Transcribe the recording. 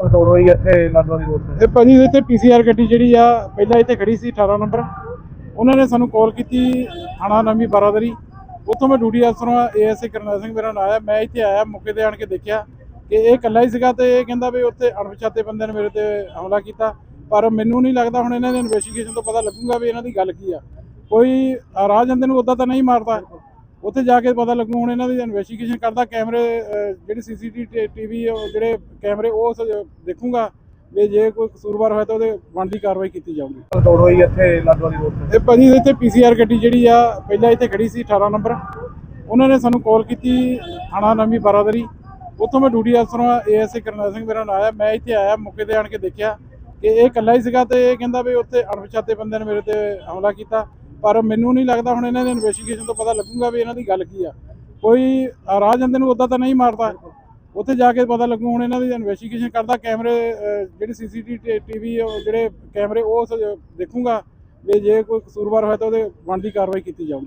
ਤੋੜ ਹੋਈ ਇੱਥੇ ਲਾਡਵਾਲੀ ਰੋਡ ਤੇ। ਇਹ ਭਾਜੀ ਇੱਥੇ ਪੀਸੀਆਰ ਗੱਡੀ ਜਿਹੜੀ ਆ, ਪਹਿਲਾਂ ਇੱਥੇ ਖੜੀ ਸੀ 18 ਨੰਬਰ। ਉਹਨਾਂ ਨੇ ਸਾਨੂੰ ਕਾਲ ਕੀਤੀ, ਥਾਣਾ ਨਵੀਂ ਬਾਰਾਦਰੀ। ਉੱਥੋਂ ਮੈਂ ਡਿਊਟੀ ਅਫਸਰੋਂ ਏਐਸਏ ਕਰਨੈਲ ਸਿੰਘ ਮੇਰਾ ਨਾਂ ਆਇਆ। ਮੈਂ ਇੱਥੇ ਆਇਆ, ਮੌਕੇ ਤੇ ਆਣ ਕੇ ਦੇਖਿਆ ਕਿ ਇਹ ਇਕੱਲਾ ਹੀ ਸੀਗਾ ਤੇ ਇਹ ਕਹਿੰਦਾ ਵੀ ਉੱਥੇ ਅਣਪਛਾਤੇ ਬੰਦੇ ਨੇ ਮੇਰੇ ਤੇ ਹਮਲਾ ਕੀਤਾ। ਪਰ ਮੈਨੂੰ ਨਹੀਂ ਲੱਗਦਾ ਹੁਣ ਇਹਨਾਂ ਦੇ ਇਨਵੈਸਟੀਗੇਸ਼ਨ ਤੋਂ ਪਤਾ ਲੱਗੂਗਾ ਵੀ ਇਹਨਾਂ ਦੀ ਗੱਲ ਕੀ ਆ। ਕੋਈ ਰਾਹ ਜਾਂਦੇ ਨੂੰ ਉਦਾਂ ਤਾਂ ਨਹੀਂ ਮਾਰਦਾ। ਉੱਥੇ ਜਾ ਕੇ ਪਤਾ ਲੱਗੂ ਹੁਣ ਇਹਨਾਂ ਦੀ ਇਨਵੈਸਟੀਗੇਸ਼ਨ ਕਰਦਾ ਕੈਮਰੇ ਜਿਹੜੀ ਸੀਸੀਟੀਵੀ ਟੀਵੀ ਜਿਹੜੇ ਕੈਮਰੇ ਉਹ ਦੇਖੂੰਗਾ ਵੀ ਜੇ ਕੋਈ ਕਸੂਰਵਾਰ ਹੋਇਆ ਤਾਂ ਉਹਦੇ ਬਣਦੀ ਕਾਰਵਾਈ ਕੀਤੀ ਜਾਊਗੀ। ਤੋੜ ਹੋਈ ਇੱਥੇ ਲਾਡਵਾਲੀ ਰੋਡ ਤੇ? ਇਹ ਭਾਜੀ ਇੱਥੇ ਪੀਸੀਆਰ ਗੱਡੀ ਜਿਹੜੀ ਆ ਪਹਿਲਾਂ ਇੱਥੇ ਖੜੀ ਸੀ 18 ਨੰਬਰ। ਉਹਨਾਂ ਨੇ ਸਾਨੂੰ ਕਾਲ ਕੀਤੀ ਥਾਣਾ ਨਵੀਂ ਬਾਰਾਦਰੀ। ਉੱਥੋਂ ਮੈਂ ਡਿਊਟੀ ਅਫਸਰੋਂ ਏਐਸਏ ਕਰਨੈਲ ਸਿੰਘ ਮੇਰਾ ਨਾਂ ਆਇਆ। ਮੈਂ ਇੱਥੇ ਆਇਆ ਮੌਕੇ ਤੇ ਆਣ ਕੇ ਦੇਖਿਆ ਕਿ ਇਹ ਇਕੱਲਾ ਹੀ ਸੀਗਾ ਤੇ ਇਹ ਕਹਿੰਦਾ ਵੀ ਉੱਥੇ ਅਣਪਛਾਤੇ ਬੰਦੇ ਨੇ ਮੇਰੇ ਤੇ ਹਮਲਾ ਕੀਤਾ। ਪਰ ਮੈਨੂੰ ਨਹੀਂ ਲੱਗਦਾ ਹੁਣ ਇਹਨਾਂ ਦੇ ਇਨਵੈਸਟੀਗੇਸ਼ਨ ਤੋਂ ਪਤਾ ਲੱਗੂਗਾ ਵੀ ਇਹਨਾਂ ਦੀ ਗੱਲ ਕੀ ਆ। ਕੋਈ ਰਾਹ ਜਾਂਦੇ ਨੂੰ ਉਦਾਂ ਤਾਂ ਨਹੀਂ ਮਾਰਦਾ। ਉੱਥੇ ਜਾ ਕੇ ਪਤਾ ਲੱਗੂ ਹੁਣ ਇਹਨਾਂ ਦੀ ਇਨਵੈਸਟੀਗੇਸ਼ਨ ਕਰਦਾ ਕੈਮਰੇ ਅਹ, ਜਿਹੜੀ ਸੀਸੀਟੀਵੀ ਟੀਵੀ ਜਿਹੜੇ ਕੈਮਰੇ ਉਹ ਦੇਖੂਗਾ ਵੀ ਜੇ ਕੋਈ ਕਸੂਰਵਾਰ ਹੋਇਆ ਤਾਂ ਉਹਦੇ ਬਣਦੀ ਕਾਰਵਾਈ ਕੀਤੀ ਜਾਊਗੀ।